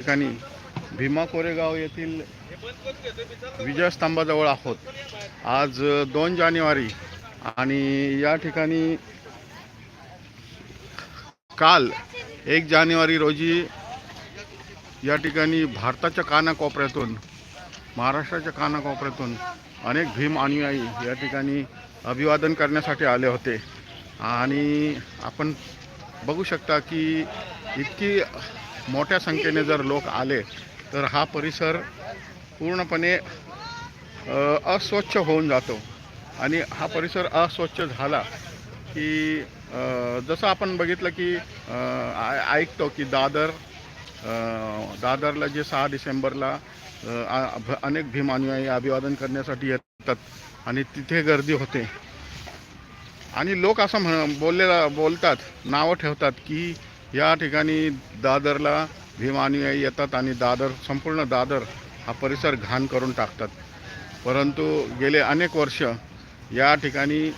ठिकाणी भीमा कोरेगाव येथील विजयस्तंभाजवळ आहोत. आज दोन जानेवारी आणि या ठिकाणी काल एक जानेवारी रोजी या ठिकाणी भारताच्या कानाकोपऱ्यातून महाराष्ट्राच्या कानाकोपऱ्यातून अनेक भीम अनुयायी या ठिकाणी अभिवादन करण्यासाठी आले होते. आणि आपण बघू शकता की इतकी मोठ्या संख्येने जर लोक आले तर हा परिसर पूर्णपणे अस्वच्छ होऊन जातो. आणि हा परिसर अस्वच्छ झाला की जसं आपण बघितलं की ऐकतो की दादर दादरला जे सहा डिसेंबरला भ- अनेक भीमानुयायी अभिवादन करण्यासाठी येतात आणि तिथे गर्दी होते. आणि लोक असं म्हण बोललेला बोलतात नावं ठेवतात की या ठिकाणी दादरला भीमानुयायी येतात आणि दादर संपूर्ण दादर हा परिसर घाण करून टाकतात. परंतु गेले अनेक वर्ष या ठिकाणी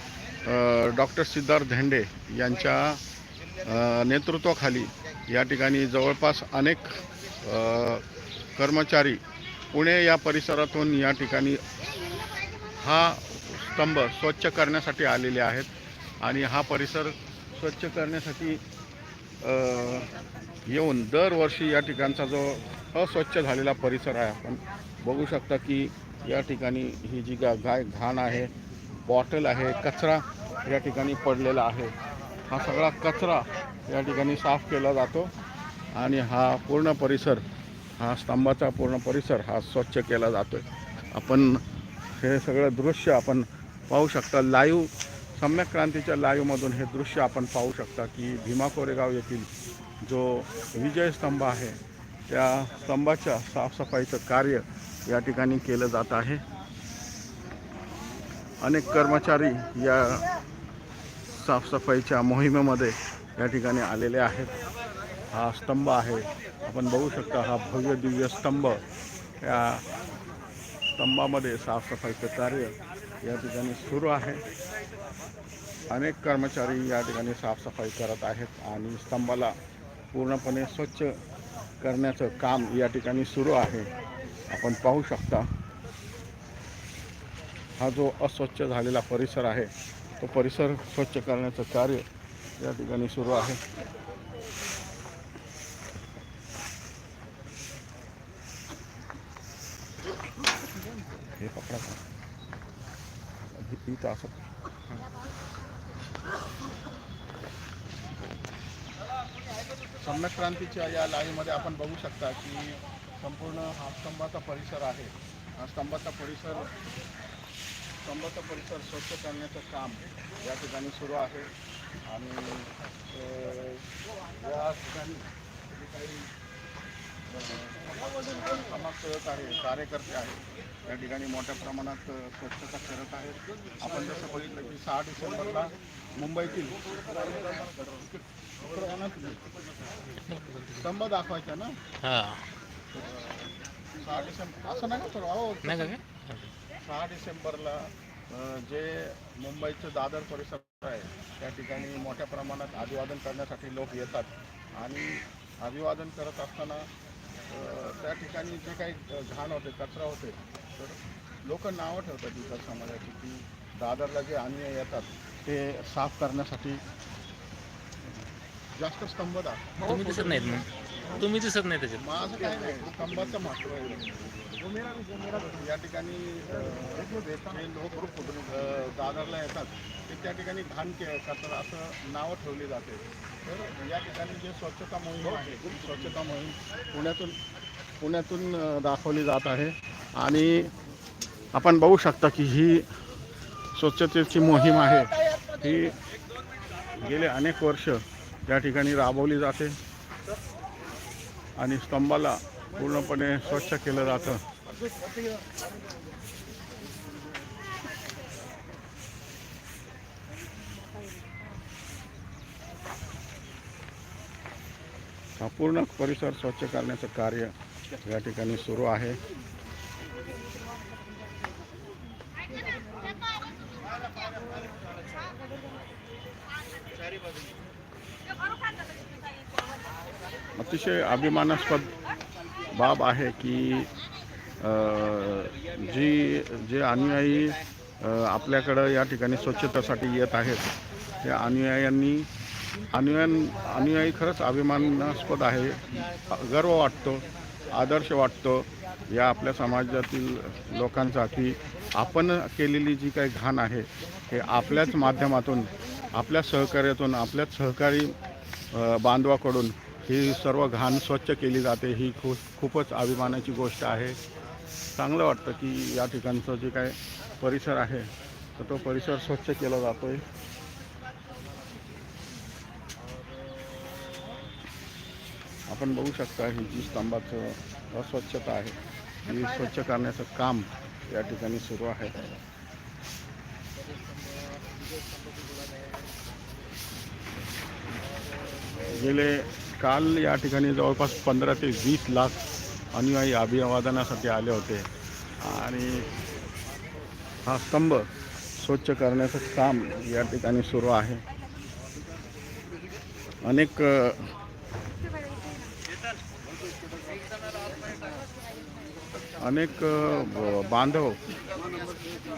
डॉक्टर सिद्धार्थ धेंडे यांच्या नेतृत्वाखाली या ठिकाणी जवळपास अनेक कर्मचारी पुणे या परिसरातून या ठिकाणी हा स्तंभ स्वच्छ करण्यासाठी आलेले आहेत आणि हा परिसर स्वच्छ करण्यासाठी येऊन दरवर्षी या ठिकाणचा जो अस्वच्छ झालेला परिसर आहे आपण बघू शकता की या ठिकाणी ही जी गा गाय घाण आहे बॉटल आहे कचरा या ठिकाणी पडलेला आहे. हा सगळा कचरा या ठिकाणी साफ केला जातो आणि हा पूर्ण परिसर हा स्तंभाचा पूर्ण परिसर हा स्वच्छ केला जातो आहे आपण हे सगळं दृश्य आपण पाहू शकता. लाईव्ह सम्यक क्रांतीच्या लाईव्हमधून हे दृश्य आपण पाहू शकता की भीमा कोरेगाव येथील जो विजय स्तंभ आहे त्या स्तंभाच्या साफसफाईचं कार्य या ठिकाणी केलं जात आहे. अनेक कर्मचारी या साफसफाईच्या मोहिमेमध्ये या ठिकाणी आलेले आहेत. हा स्तंभ आहे आपण बघू शकता हा भव्य दिव्य स्तंभ. या स्तंभामध्ये साफसफाईचं कार्य या ठिकाणी सुरू आहे. अनेक कर्मचारी या ठिकाणी साफसफाई करत आहेत आणि स्तंभाला पूर्णपणे स्वच्छ करण्याचं काम या ठिकाणी सुरू आहे. आपण पाहू शकता हा जो अस्वच्छ झालेला परिसर आहे तो परिसर स्वच्छ करण्याचं कार्य या ठिकाणी सुरू आहे. हे पकडा. इथं असं. सम्यक क्रांतीच्या या लाईनमध्ये आपण बघू शकता की संपूर्ण हा स्तंभाचा परिसर आहे. हा स्तंभाचा परिसर स्तंभाचा परिसर स्वच्छ करण्याचं काम या ठिकाणी सुरू आहे. आणि या ठिकाणी काही समाजसेवक आहे कार्यकर्ते आहेत या ठिकाणी मोठ्या प्रमाणात स्वच्छता करत आहेत. आपण जसं बघितलं की सहा डिसेंबरला मुंबईतील स्तंभ दाखवायचा ना? हा. सहा डिसेंबर असं नाही अहो का? काय सहा डिसेंबरला जे मुंबईचं दादर परिसर आहे त्या ठिकाणी मोठ्या प्रमाणात अभिवादन करण्यासाठी लोक येतात. आणि अभिवादन करत असताना त्या ठिकाणी जे काही घाण होते कचरा होते तर लोक नावं ठेवतात इतर समाजाची की दादरला जे अन्य येतात ते साफ करण्यासाठी जास्त स्तंभ दाखव तुम्ही दिसत नाहीत मग तुम्ही दिसत नाही त्याच्यात. माझं काय नाही स्तंभाचं महत्त्व आहे. या ठिकाणी लोक दादरला येतात ते त्या ठिकाणी घाण करतात असं नावं ठेवली जाते. तर या ठिकाणी जे स्वच्छता मोहीम आहे स्वच्छता मोहीम पुण्यातून पुण्यातून दाखवली जात आहे. आणि आपण बघू शकता की ही स्वच्छतेची मोहीम आहे. ही गेले अनेक वर्ष या ठिकाणी राबवली जाते आणि स्तंभाला पूर्णपणे स्वच्छ केलं जातं. हा पूर्ण परिसर स्वच्छ करण्याचं कार्य या ठिकाणी सुरू आहे. अतिशय अभिमानास्पद बाब आहे की जी जे अनुयायी आपल्याकडं या ठिकाणी स्वच्छतेसाठी येत आहेत त्या अनुयायांनी अनुयान अनुयायी खरंच अभिमानास्पद आहे गर्व वाटतो. आदर्श वाटतो या आपल्या समाजातील लोकांसाठी. आपण केलेली जी काही घाण आहे हे आपल्याच माध्यमातून आपल्या सहकार्यातून आपल्याच सहकारी बांधवाकडून ही सर्व घाण स्वच्छ केली जाते ही खूप खूपच अभिमानाची गोष्ट आहे. चांगलं वाटतं की या ठिकाणचं जे काय परिसर आहे तर तो परिसर स्वच्छ केला जातो आहे आपण बघू शकता ही जी स्तंभाचं अस्वच्छता आहे. ही स्वच्छ करण्याचं काम या ठिकाणी सुरू आहे. गेले काल या ठिकाणी जवळपास पंधरा ते वीस लाख अनुयायी अभिवादनासाठी आले होते. आणि हा स्तंभ स्वच्छ करण्याचं काम या ठिकाणी सुरू आहे. अनेक अनेक ब- बांधव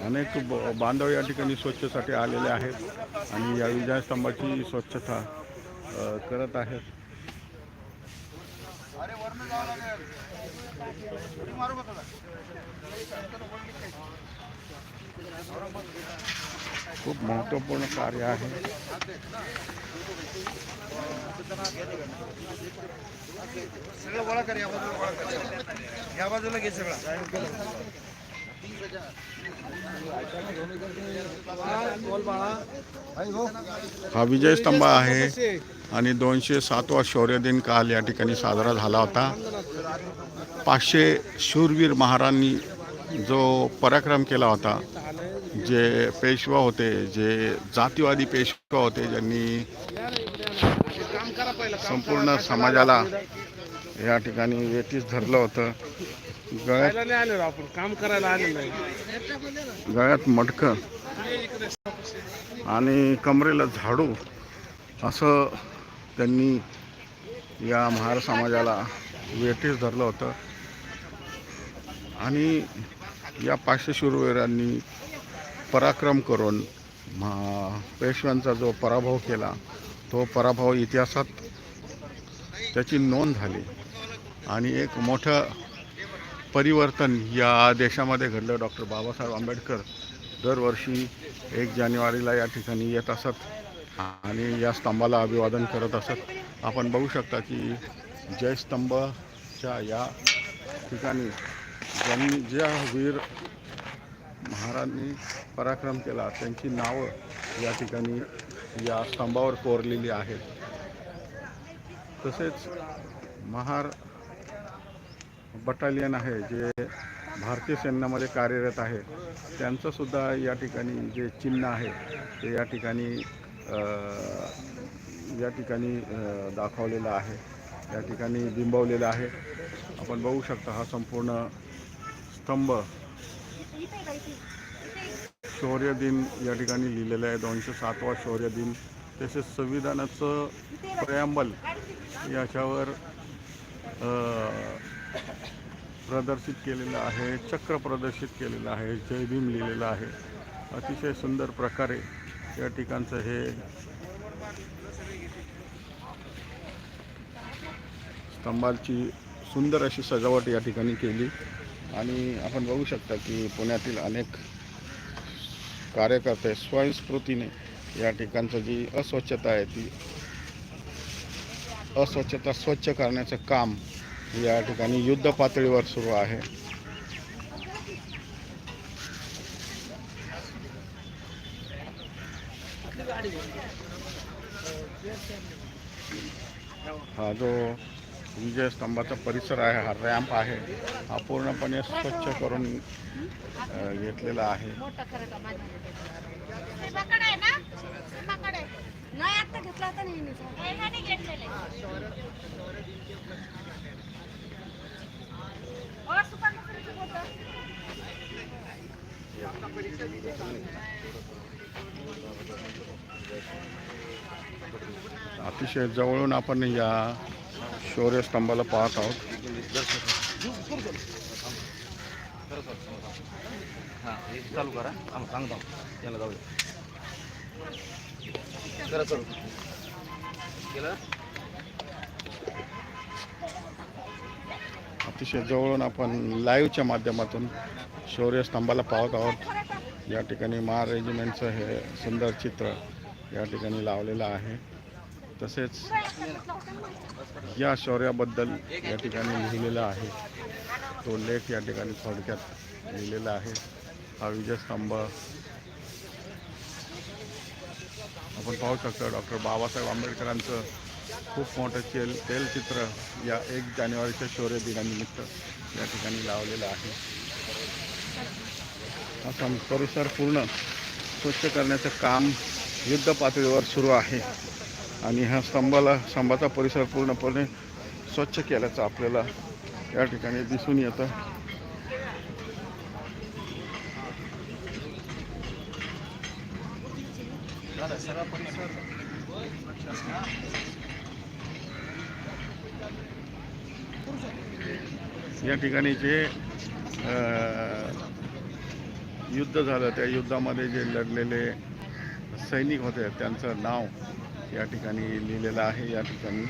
अनेक ब- बांधव या ठिकाणी स्वच्छसाठी आलेले आहेत आणि या विजयस्तंभाची स्वच्छता करत आहेत. खूप महत्त्वपूर्ण कार्य आहे. सगळं गोळा कर या बाजूला गोळा कर. या बाजूला घे सगळं. हा विजयस्तंभ आहे आणि दोनशे सातवा शौर्य दिन काल या ठिकाणी साजरा झाला होता. पाचशे शूरवीर महारांनी जो पराक्रम केला होता जे पेशवा होते जे जातीवादी पेशवा होते ज्यांनी संपूर्ण समाजाला या ठिकाणी वेठीस धरलं होतं. गळ्यात काम करायला गळ्यात मटकं आणि कमरेला झाडू असं त्यांनी या महार समाजाला वेठीस धरलं होतं. आणि या पाचशे पराक्रम करून पेशव्यांचा जो पराभव केला तो पराभव इतिहासात त्याची नोंद झाली. आणि एक मोठं परिवर्तन या देशामध्ये घडलं. डॉक्टर बाबासाहेब आंबेडकर दरवर्षी एक जानेवारीला या ठिकाणी येत असत आणि या स्तंभाला अभिवादन करत असत. आपण बघू शकता की जयस्तंभच्या या ठिकाणी ज्यांनी ज्या वीर महाराजांनी पराक्रम केला त्यांची नावं या ठिकाणी या स्तंभावर कोरलेली आहेत. तसेच महार बटालियन आहे जे भारतीय सैन्यामध्ये कार्यरत आहे त्यांचंसुद्धा या ठिकाणी जे चिन्ह आहे ते या ठिकाणी या ठिकाणी दाखवलेलं आहे या ठिकाणी बिंबवलेलं आहे. आपण बघू शकता हा संपूर्ण स्तंभ शौर्य दिन या ठिकाणी लिहिलेलं आहे. दोनशे सातवा शौर्य दिन. तसेच संविधानाचं प्रयाम्बल याच्यावर प्रदर्शित केलेलं आहे. चक्र प्रदर्शित केलेलं आहे. जयभीम लिहिलेलं आहे. अतिशय सुंदर प्रकारे या ठिकाणचं हे स्तंभाची सुंदर अशी सजावट या ठिकाणी केली. आणि आपण बघू शकता की पुण्यातील अनेक कार्यकर्ते स्वयंस्फूर्तीने या ठिकाणचं जी अस्वच्छता आहे ती अस्वच्छता स्वच्छ करण्याचं काम या ठिकाणी युद्ध पातळीवर सुरू आहे. हा जो विजय स्तंभाचा परिसर आहे हा रॅम्प आहे हा पूर्णपणे स्वच्छ करून घेतलेला आहे. सीमाकडे आहे ना? सीमाकडे नाही आता घेतला होता नाही घेतलेले ओ सुपर्ण पुरीचं बोटं. अतिशय जवळून आपण या शौर्यस्तंभाला पाहत आहोत. हां हे चालू करा. आम्ही सांगतो. याला जाऊ करा चालू केलं? अतिशय जवळून आपण लाईव्हच्या माध्यमातून शौर्यस्तंभाला पाहत आहोत. या ठिकाणी महार रेजिमेंटचं हे सुंदर चित्र या ठिकाणी लावलेलं आहे. तसेच या शौर्याबद्दल या ठिकाणी लिहिलेलं आहे. तो लेख या ठिकाणी थोडक्यात लिहिलेला आहे. हा विजयस्तंभ. आपण पाहू शकतो डॉक्टर बाबासाहेब आंबेडकरांचं खूप मोठं तेल तेलचित्र या एक जानेवारीच्या शौर्य दिनानिमित्त या ठिकाणी लावलेलं आहे. हा परिसर पूर्ण स्वच्छ करण्याचं काम युद्ध पातळीवर सुरू आहे. आणि ह्या स्तंभाला स्तंभाचा परिसर पूर्णपणे स्वच्छ केल्याचं आपल्याला या ठिकाणी दिसून येतं. या ठिकाणी जे युद्ध झालं त्या युद्धामध्ये जे लढलेले सैनिक होते त्यांचं नाव या ठिकाणी लिहिलेलं आहे या ठिकाणी.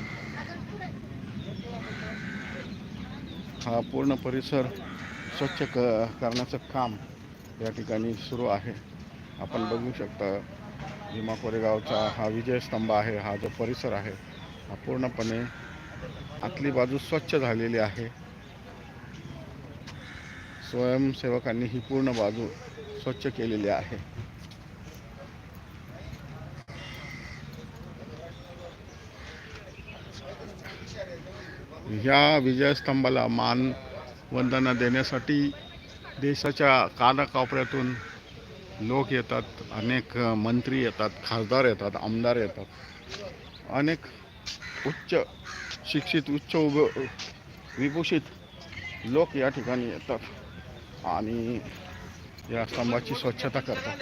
हा पूर्ण परिसर स्वच्छ क करण्याचं काम या ठिकाणी सुरू आहे. आपण बघू शकता भीमा कोरेगावचा हा विजयस्तंभ आहे हा जो परिसर आहे हा पूर्णपणे आतली बाजू स्वच्छ झालेली आहे. स्वयंसेवकांनी ही पूर्ण बाजू स्वच्छ केलेली आहे. ह्या विजयस्तंभाला मान वंदना देण्यासाठी देशाच्या कानाकोपऱ्यातून लोक येतात अनेक मंत्री येतात खासदार येतात आमदार येतात. अनेक उच्च शिक्षित उच्च उभ विभूषित लोक या ठिकाणी येतात आणि या स्तंभाची स्वच्छता करतात.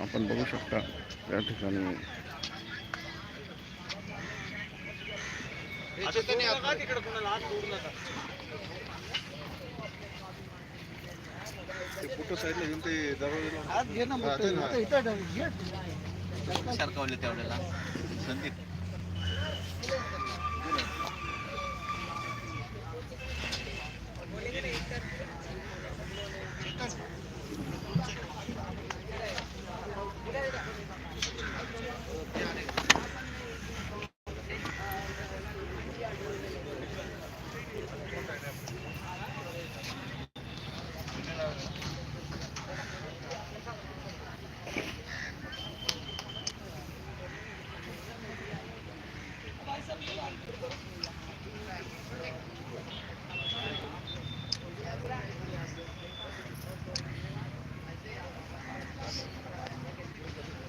आपण बघू शकता या ठिकाणी. सरकवले तेवढ्याला. संदीप.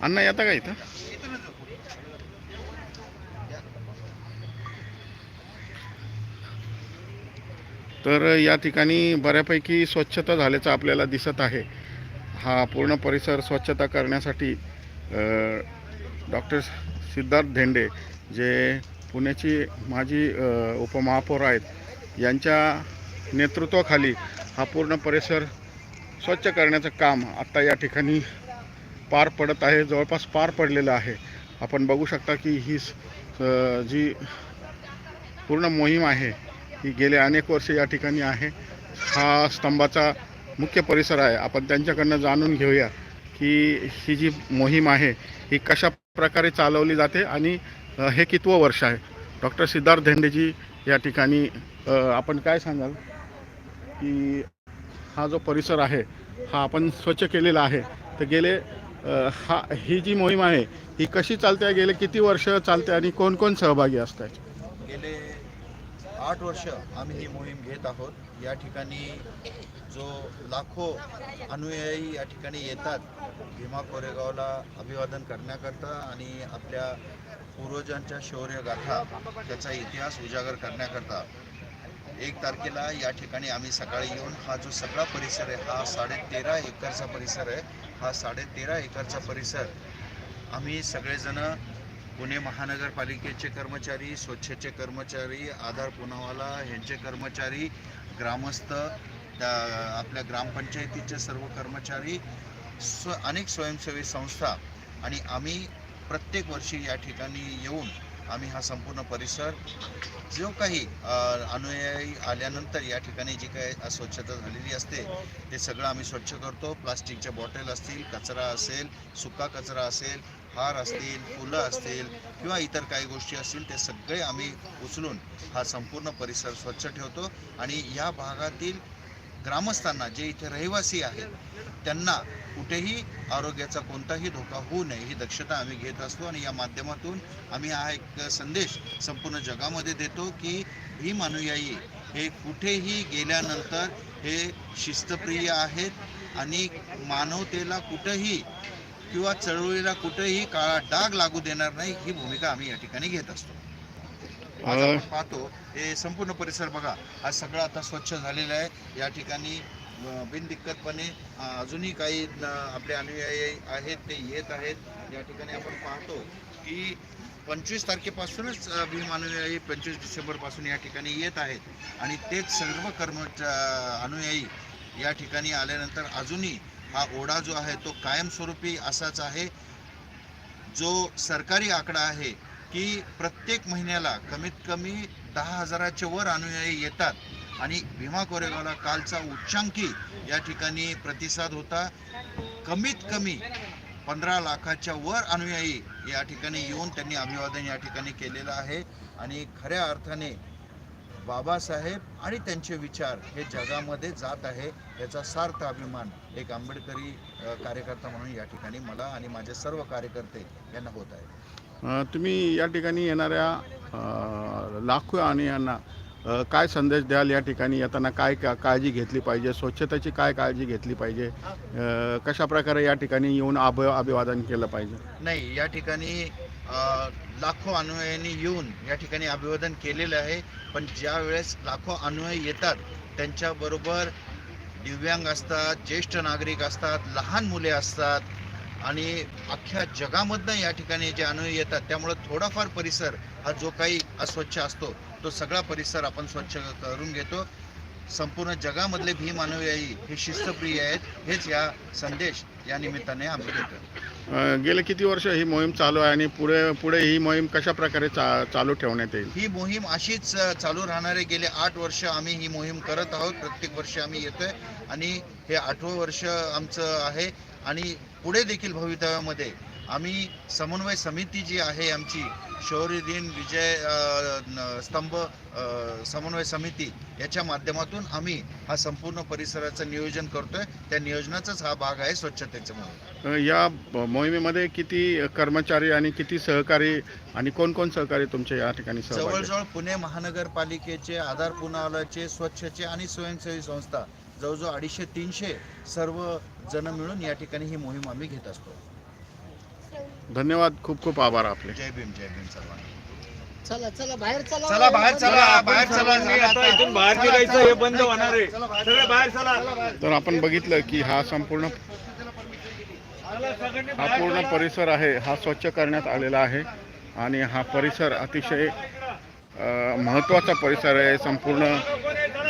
अण्णा येता का इथं? तर या ठिकाणी बऱ्यापैकी स्वच्छता झाल्याचं आपल्याला दिसत आहे. हा पूर्ण परिसर स्वच्छता करण्यासाठी डॉक्टर सिद्धार्थ धेंडे जे पुण्याची माजी उपमहापौर आहेत यांच्या नेतृत्वाखाली हा पूर्ण परिसर स्वच्छ करण्याचं काम आत्ता या ठिकाणी पार पडत आहे जवळपास पार पडलेलं आहे. आपण बघू शकता की ही जी पूर्ण मोहीम आहे ही गेले अनेक वर्ष या ठिकाणी आहे. हा स्तंभाचा मुख्य परिसर आहे. आपण त्यांच्याकडनं जाणून घेऊया की ही जी मोहीम आहे ही कशा प्रकारे चालवली जाते आणि हे कितवं वर्ष आहे? डॉक्टर सिद्धार्थ धेंडेजी या ठिकाणी आपण काय सांगाल? की हा जो परिसर आहे हा आपण स्वच्छ केलेला आहे. तर गेले हा ही जी मोहीम आहे ही कशी चालते गेले किती वर्ष चालते आणि कोण कोण सहभागी असतात गेले आठ वर्ष आम्ही ही मोहीम घेत आहोत. या ठिकाणी जो लाखो अनुयायी या ठिकाणी येतात भीमा कोरेगावला अभिवादन करण्याकरता आणि आपल्या पूर्वजांच्या शौर्य गाथा त्याचा इतिहास उजागर करण्याकरता एक तारखेला या ठिकाणी आम्ही सकाळी येऊन हा जो सगळा परिसर आहे हा साडे तेरा एकरचा परिसर आहे. हा साडेतेरा एकरचा परिसर आम्ही सगळेजणं पुणे महानगरपालिकेचे कर्मचारी स्वच्छचे कर्मचारी आधार पुनावाला ह्यांचे कर्मचारी ग्रामस्थ त्या आपल्या ग्रामपंचायतीचे सर्व कर्मचारी स्व अनेक स्वयंसेवी संस्था आणि आम्ही प्रत्येक वर्षी या ठिकाणी येऊन आम्ही हा संपूर्ण परिसर जो काही अनुयायी आल्यानंतर या ठिकाणी जी काही अस्वच्छता झालेली असते ते सगळं आम्ही स्वच्छ करतो. प्लास्टिकच्या बॉटल असतील कचरा असेल सुका कचरा असेल हार असतील फुलं असतील किंवा इतर काही गोष्टी असतील ते सगळे आम्ही उचलून हा संपूर्ण परिसर स्वच्छ ठेवतो. आणि या भागातील ग्रामस्थांना जे इथे रहिवासी आहेत त्यांना कुठेही आरोग्याचा कोणताही धोका होऊ नये ही दक्षता आम्ही घेत असतो आणि या माध्यमातून आम्ही हा एक संदेश संपूर्ण जगामध्ये देतो की भीम अनुयायी हे कुठेही गेल्यानंतर हे शिस्तप्रिय आहेत आणि मानवतेला कुठंही किंवा चळवळीला कुठेही काळा डाग लागू देणार नाही ही भूमिका आम्ही या ठिकाणी घेत असतो. आज आपण पाहतो हे संपूर्ण परिसर बघा आज सगळं आता स्वच्छ झालेलं आहे. या ठिकाणी बिनदिक्कतपणे अजूनही काही आपले अनुयायी आहेत ते येत आहेत. या ठिकाणी आपण पाहतो की पंचवीस तारखेपासूनच भीम अनुयायी पंचवीस डिसेंबरपासून या ठिकाणी येत आहेत. आणि तेच सर्व कर्म अनुयायी या ठिकाणी आल्यानंतर अजूनही हा ओढा जो आहे तो कायमस्वरूपी असाच आहे. जो सरकारी आकडा आहे की प्रत्येक महिन्याला कमीत कमी दहा हजाराच्या वर अनुयायी येतात. आणि भीमा कोरेगावला कालचा उच्चांकी या ठिकाणी प्रतिसाद होता. कमीत कमी पंधरा लाखाच्या वर अनुयायी या ठिकाणी येऊन त्यांनी अभिवादन या ठिकाणी केलेलं आहे. आणि खऱ्या अर्थाने बाबासाहेब आणि त्यांचे विचार हे जगामध्ये जात आहे. याचा सार्थ अभिमान एक आंबेडकरी कार्यकर्ता म्हणून या ठिकाणी मला आणि माझे सर्व कार्यकर्ते यांना होत आहे. तुम्ही या ठिकाणी येणाऱ्या लाखो आणि यांना काय संदेश द्याल या ठिकाणी? येताना काय का काळजी घेतली पाहिजे? स्वच्छतेची काय काळजी घेतली पाहिजे? कशा प्रकारे या ठिकाणी येऊन अभ अभिवादन केलं पाहिजे? नाही या ठिकाणी लाखो अनुयायांनी येऊन या ठिकाणी अभिवादन केलेलं आहे. पण ज्या वेळेस लाखो अनुयायी येतात त्यांच्याबरोबर दिव्यांग असतात ज्येष्ठ नागरिक असतात लहान मुले असतात आणि अख्ख्या जगामधनं या ठिकाणी जे अनुयायी येतात त्यामुळं थोडाफार परिसर हा जो काही अस्वच्छ असतो तो सगळा परिसर आपण स्वच्छ करून घेतो. संपूर्ण जगामधले भीम अनुयायी हे शिस्तप्रिय आहेत हेच या संदेश या निमित्ताने आम्ही देतो. गेले किती वर्ष ही मोहीम चालू आहे आणि पुढे पुढे ही मोहीम कशा प्रकारे चा चालू ठेवण्यात येईल? ही मोहीम अशीच चालू राहणारे गेले आठ वर्ष आम्ही ही मोहीम करत आहोत प्रत्येक वर्षी आम्ही येतोय. आणि हे आठवं वर्ष आमचं आहे. आणि पुढे देखील भवितव्यामध्ये. आम्ही समन्वय समिती जी आहे आमची शौर्य दिन विजय स्तंभ समन्वय समिती याच्या माध्यमातून आम्ही हा संपूर्ण परिसराचं नियोजन करतोय. त्या नियोजनाचाच हा भाग आहे स्वच्छतेचा मोहीम अ, या मोहिमेमध्ये किती कर्मचारी आणि किती सहकारी आणि कोण कोण सहकारी तुमच्या या ठिकाणी? जवळजवळ पुणे महानगरपालिकेचे आधार पुनावलाचे स्वच्छचे आणि स्वयंसेवी संस्था जवळजवळ अडीचशे तीनशे सर्व जण मिळून या ठिकाणी ही मोहीम आम्ही घेत असतो. धन्यवाद खूप खूप आभार आपले. जय भीम जय भीम सर्वांना. चला चला बाहेर चला. चला बाहेर चला बाहेर चला. आता इथून बाहेर निघायचं हे बंद होणार आहे. सगळे बाहेर चला. तर आपण बघितलं की हा संपूर्ण हा पूर्ण परिसर आहे हा स्वच्छ करण्यात आलेला आहे आणि हा परिसर अतिशय महत्त्वाचा परिसर आहे संपूर्ण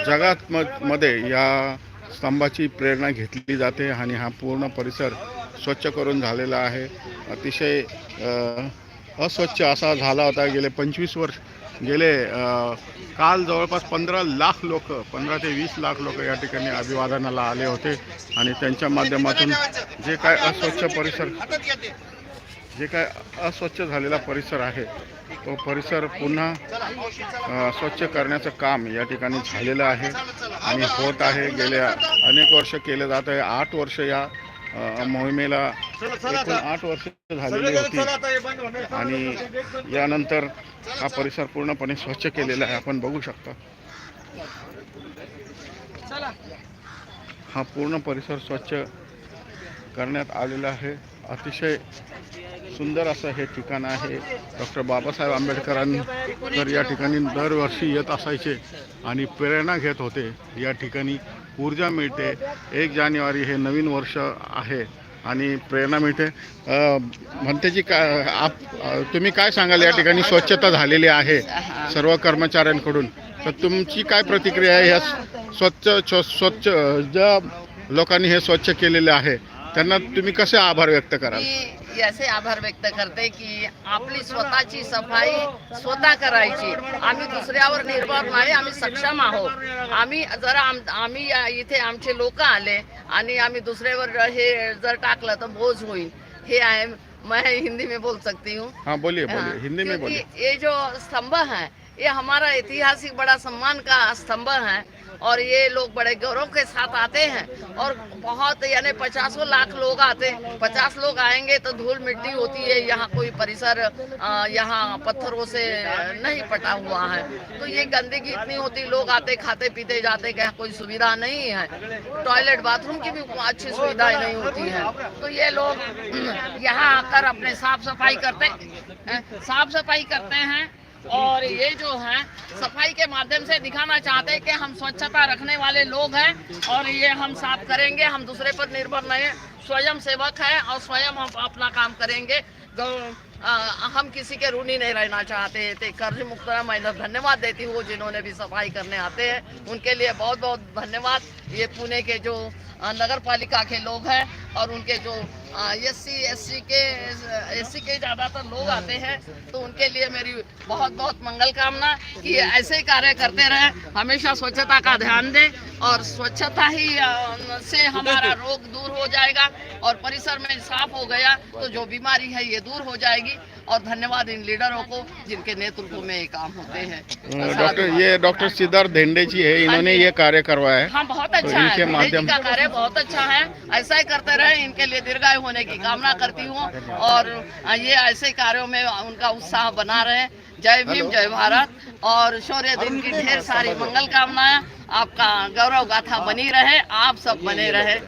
जगात म मध्ये या स्तंभाची प्रेरणा घेतली जाते आणि हा पूर्ण परिसर स्वच्छ करून झालेला आहे. अतिशय अस्वच्छ असा झाला होता. गेले पंचवीस वर्ष गेले काल जवळपास पंधरा लाख लोक पंधरा ते वीस लाख लोक या ठिकाणी अभिवादनाला आले होते. आणि त्यांच्या माध्यमातून जे काय अस्वच्छ परिसर जे काय अस्वच्छ झालेला परिसर आहे तो परिसर पुन्हा स्वच्छ करण्याचं काम या ठिकाणी झालेलं आहे आणि होत आहे. गेल्या अनेक वर्ष केलं जात आहे. आठ वर्ष या मोहिमेला एकूण आठ वर्ष झालेली होती. आणि यानंतर हा परिसर पूर्णपणे स्वच्छ केलेला आहे. आपण बघू शकता. हा पूर्ण परिसर स्वच्छ करण्यात आलेला आहे. अतिशय सुंदर असं हे ठिकाण आहे. डॉक्टर बाबासाहेब आंबेडकरांकर या ठिकाणी दरवर्षी येत असायचे आणि प्रेरणा घेत होते. या ठिकाणी ऊर्जा मिळते. एक जानेवारी हे नवीन वर्ष आहे आणि प्रेरणा मिळते. अ, म्हणते जी का आप तुम्ही काय सांगाल या ठिकाणी? स्वच्छता झालेली आहे सर्व कर्मचाऱ्यांकडून. तर तुमची काय प्रतिक्रिया आहे? ह्या स्वच्छ स्व- स्वच्छ ज्या लोकांनी हे स्वच्छ केलेले आहे त्यांना तुम्ही कसे आभार व्यक्त कराल? मी याचे आभार व्यक्त करते की आपली स्वतःची सफाई स्वतः करायची. आम्ही दुसऱ्यावर निर्भर नाही आम्ही सक्षम आहोत. आम्ही जर आम आम्ही इथे आमचे लोक आले आणि आम्ही दुसऱ्यावर हे जर टाकलं तर बोझ होईल. हे आहे मैं हिंदी में बोल सकती हूँ. हाँ बोलिए बोलिए हिंदी में बोलिए। ये जो स्तंभ है ये हमारा ऐतिहासिक बड़ा सम्मान का स्तंभ है। और ये लोग बड़े गौरव के साथ आते हैं और बहुत, यानी पचासों लाख लोग आते हैं। पचास लोग आएँगे तो धूल मिट्टी होती है, यहाँ कोई परिसर यहाँ पत्थरों से नहीं पटा हुआ है। तो ये गंदगी इतनी होती, लोग आते, खाते, पीते, जाते क्या कोई सुविधा नहीं है। टॉयलेट बाथरूम की भी अच्छी सुविधाएँ नहीं होती है। तो ये लोग यहाँ आकर अपने साफ़ सफ़ाई करते साफ़ सफ़ाई करते हैं। और ये जो है, सफ़ाई के माध्यम से दिखाना चाहते हैं कि हम स्वच्छता रखने वाले लोग हैं और ये हम साफ़ करेंगे, हम दूसरे पर निर्भर नहीं स्वयं सेवक है और स्वयं हम अपना काम करेंगे। आ, हम किसी के ऋणी नहीं रहना चाहते थे कर्ज मुक्त मैं धन्यवाद देती हूँ जिन्होंने भी सफ़ाई करने आते हैं। उनके लिए बहुत बहुत धन्यवाद। ये पुणे के जो नगर पालिका के लोग हैं और उनके जो एस सी एस सी के एस सी के ज़्यादातर लोग आते हैं तो उनके लिए मेरी बहुत बहुत मंगल कामना कि ऐसे ही कार्य करते रहे। हमेशा स्वच्छता का ध्यान दें और स्वच्छता ही से हमारा रोग दूर हो जाएगा और परिसर में साफ़ हो गया तो जो बीमारी है ये दूर हो जाएगी। और धन्यवाद इन लीडरों को जिनके नेतृत्व में ये काम होते हैं। डॉक्टर ये डॉक्टर सिद्धार्थ धेंडे जी है इन्होंने ये कार्य करवाया है। हाँ बहुत तो अच्छा इनके है माध्यम- का कार्य बहुत अच्छा है। ऐसा ही करते रहे इनके लिए दीर्घायु होने की कामना करती हूँ। और ये ऐसे कार्यों में उनका उत्साह बना रहे। जय भीम जय भारत। और शौर्य दिन की ढेर सारी मंगल कामनाएँ आपका गौरव गाथा बनी रहे आप सब बने रहे।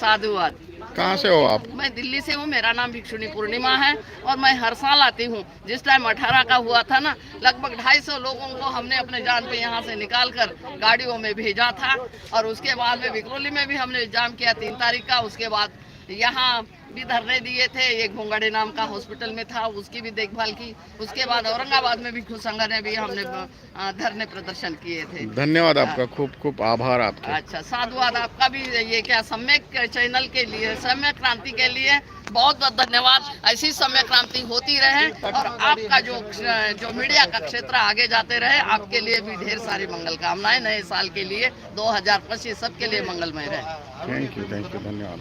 साधुवाद। कहाँ से हो आप? मैं दिल्ली से हूँ, मेरा नाम भिक्षुणी पूर्णिमा है और मैं हर साल आती हूँ। जिस टाइम अठारह का हुआ था ना, लगभग ढाई सौ लोगों को हमने अपने जान पे यहाँ से निकाल कर गाड़ियों में भेजा था। और उसके बाद में विक्रोली में भी हमने एग्ज़ाम किया, तीन तारीख का, उसके बाद यहाँ भी धरने दिए थे। एक घोंगड़े नाम का हॉस्पिटल में था उसकी भी देखभाल की। उसके बाद औरंगाबाद में भी खुश ने भी हमने धरने प्रदर्शन किए थे। धन्यवाद आपका खूब खूब आभार आपका। अच्छा साधुवाद आपका भी ये क्या सम्यक चैनल के लिए सम्यक क्रांति के लिए बहुत बहुत धन्यवाद। ऐसी समय क्रांति होती रहे और आपका जो जो मीडिया का क्षेत्र आगे जाते रहे आपके लिए भी ढेर सारी मंगल कामनाएँ नए साल के लिए 2025 सबके लिए मंगलमय रहे। थँक्यू थँक्यू धन्यवाद।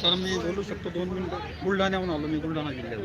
सर मी बोलू शकतो दोन मिनिटं. बुलढाण्याहून आलो मी बुलढाणा जिल्ह्यात